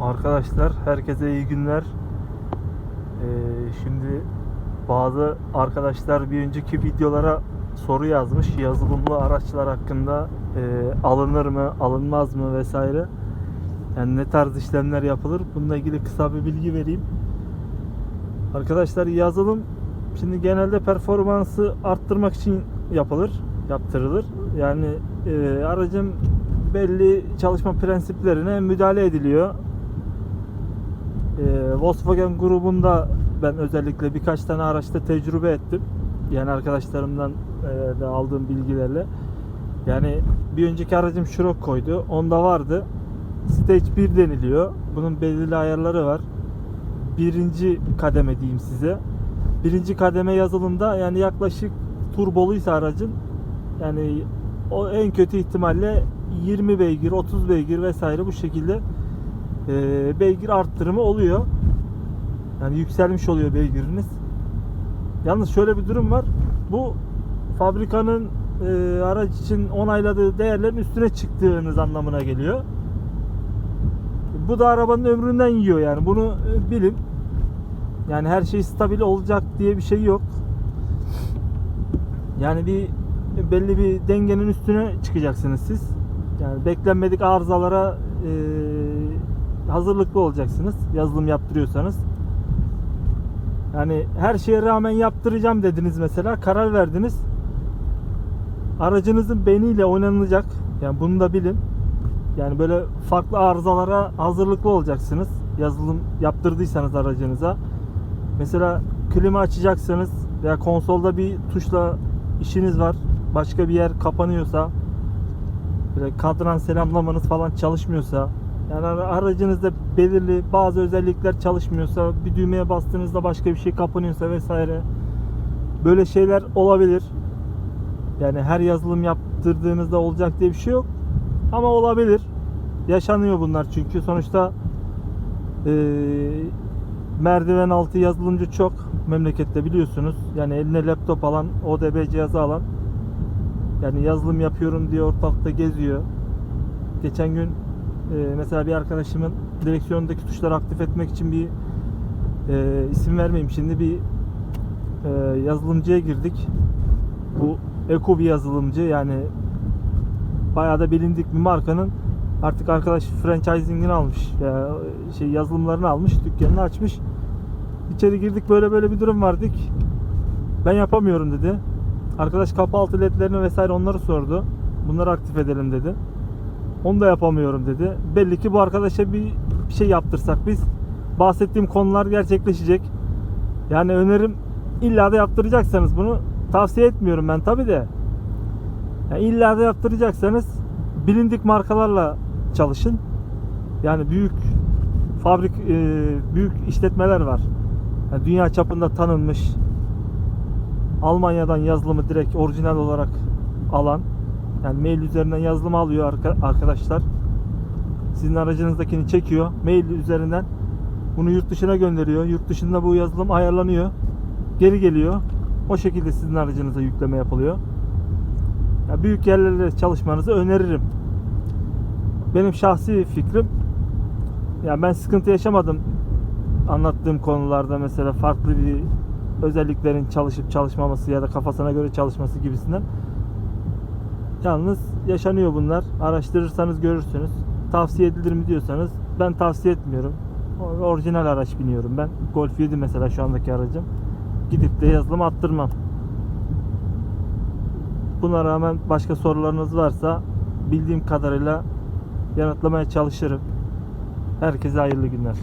Arkadaşlar herkese iyi günler. Ee, şimdi bazı arkadaşlar bir önceki videolara soru yazmış. Yazılımlı araçlar hakkında e, alınır mı, alınmaz mı vesaire. Yani ne tarz işlemler yapılır? Bununla ilgili kısa bir bilgi vereyim. Arkadaşlar yazılım şimdi genelde performansı arttırmak için yapılır, yaptırılır. Yani e, aracın belli çalışma prensiplerine müdahale ediliyor. Volkswagen grubunda ben özellikle birkaç tane araçta tecrübe ettim. Yani arkadaşlarımdan de aldığım bilgilerle. Yani bir önceki aracım Scirocco'ydu. Onda vardı. Stage 1 deniliyor. Bunun belirli ayarları var. Birinci kademe diyeyim size. Birinci kademe yazılımda yani yaklaşık turboluysa aracın yani o en kötü ihtimalle 20 beygir, 30 beygir vesaire bu şekilde e, beygir arttırımı oluyor. Yani yükselmiş oluyor beygiriniz. Yalnız şöyle bir durum var. Bu fabrikanın e, araç için onayladığı değerlerin üstüne çıktığınız anlamına geliyor. Bu da arabanın ömründen yiyor yani bunu e, bilin. Yani her şey stabil olacak diye bir şey yok. Yani bir belli bir dengenin üstüne çıkacaksınız siz. Yani beklenmedik arızalara e, hazırlıklı olacaksınız. Yazılım yaptırıyorsanız. Yani her şeye rağmen yaptıracağım dediniz mesela. Karar verdiniz. Aracınızın beyniyle oynanılacak. Yani bunu da bilin. Yani böyle farklı arızalara hazırlıklı olacaksınız. Yazılım yaptırdıysanız aracınıza. Mesela klima açacaksanız veya konsolda bir tuşla işiniz var. Başka bir yer kapanıyorsa böyle kadran selamlamanız falan çalışmıyorsa yani ara- aracınızda belirli bazı özellikler çalışmıyorsa bir düğmeye bastığınızda başka bir şey kapanıyorsa vesaire böyle şeyler olabilir. Yani her yazılım yaptırdığınızda olacak diye bir şey yok. Ama olabilir. Yaşanıyor bunlar çünkü sonuçta eee, merdiven altı yazılımcı çok memlekette biliyorsunuz. Yani eline laptop alan, ODB cihazı alan yani yazılım yapıyorum diye ortalıkta geziyor. Geçen gün e, mesela bir arkadaşımın direksiyondaki tuşları aktif etmek için bir e, isim vermeyeyim. Şimdi bir e, yazılımcıya girdik. Bu Eko bir yazılımcı yani bayağı da bilindik bir markanın artık arkadaş franchising'ini almış. Ya şey yazılımlarını almış, dükkanını açmış. İçeri girdik böyle böyle bir durum vardık. Ben yapamıyorum dedi. Arkadaş kapı altı ledlerini vesaire onları sordu. Bunları aktif edelim dedi. Onu da yapamıyorum dedi. Belli ki bu arkadaşa bir, şey yaptırsak biz bahsettiğim konular gerçekleşecek. Yani önerim illa da yaptıracaksanız bunu tavsiye etmiyorum ben tabi de. Yani illa da yaptıracaksanız bilindik markalarla çalışın. Yani büyük fabrik e, büyük işletmeler var. Yani dünya çapında tanınmış Almanya'dan yazılımı direkt orijinal olarak alan yani mail üzerinden yazılımı alıyor arka- arkadaşlar. Sizin aracınızdakini çekiyor. Mail üzerinden bunu yurt dışına gönderiyor. Yurt dışında bu yazılım ayarlanıyor. Geri geliyor. O şekilde sizin aracınıza yükleme yapılıyor. Ya büyük yerlerde çalışmanızı öneririm. Benim şahsi fikrim ya ben sıkıntı yaşamadım anlattığım konularda mesela farklı bir özelliklerin çalışıp çalışmaması ya da kafasına göre çalışması gibisinden. Yalnız yaşanıyor bunlar. Araştırırsanız görürsünüz. Tavsiye edilir mi diyorsanız ben tavsiye etmiyorum. Orijinal araç biniyorum ben. Golf 7 mesela şu andaki aracım. Gidip de yazılım attırmam. Buna rağmen başka sorularınız varsa bildiğim kadarıyla yanıtlamaya çalışırım. Herkese hayırlı günler.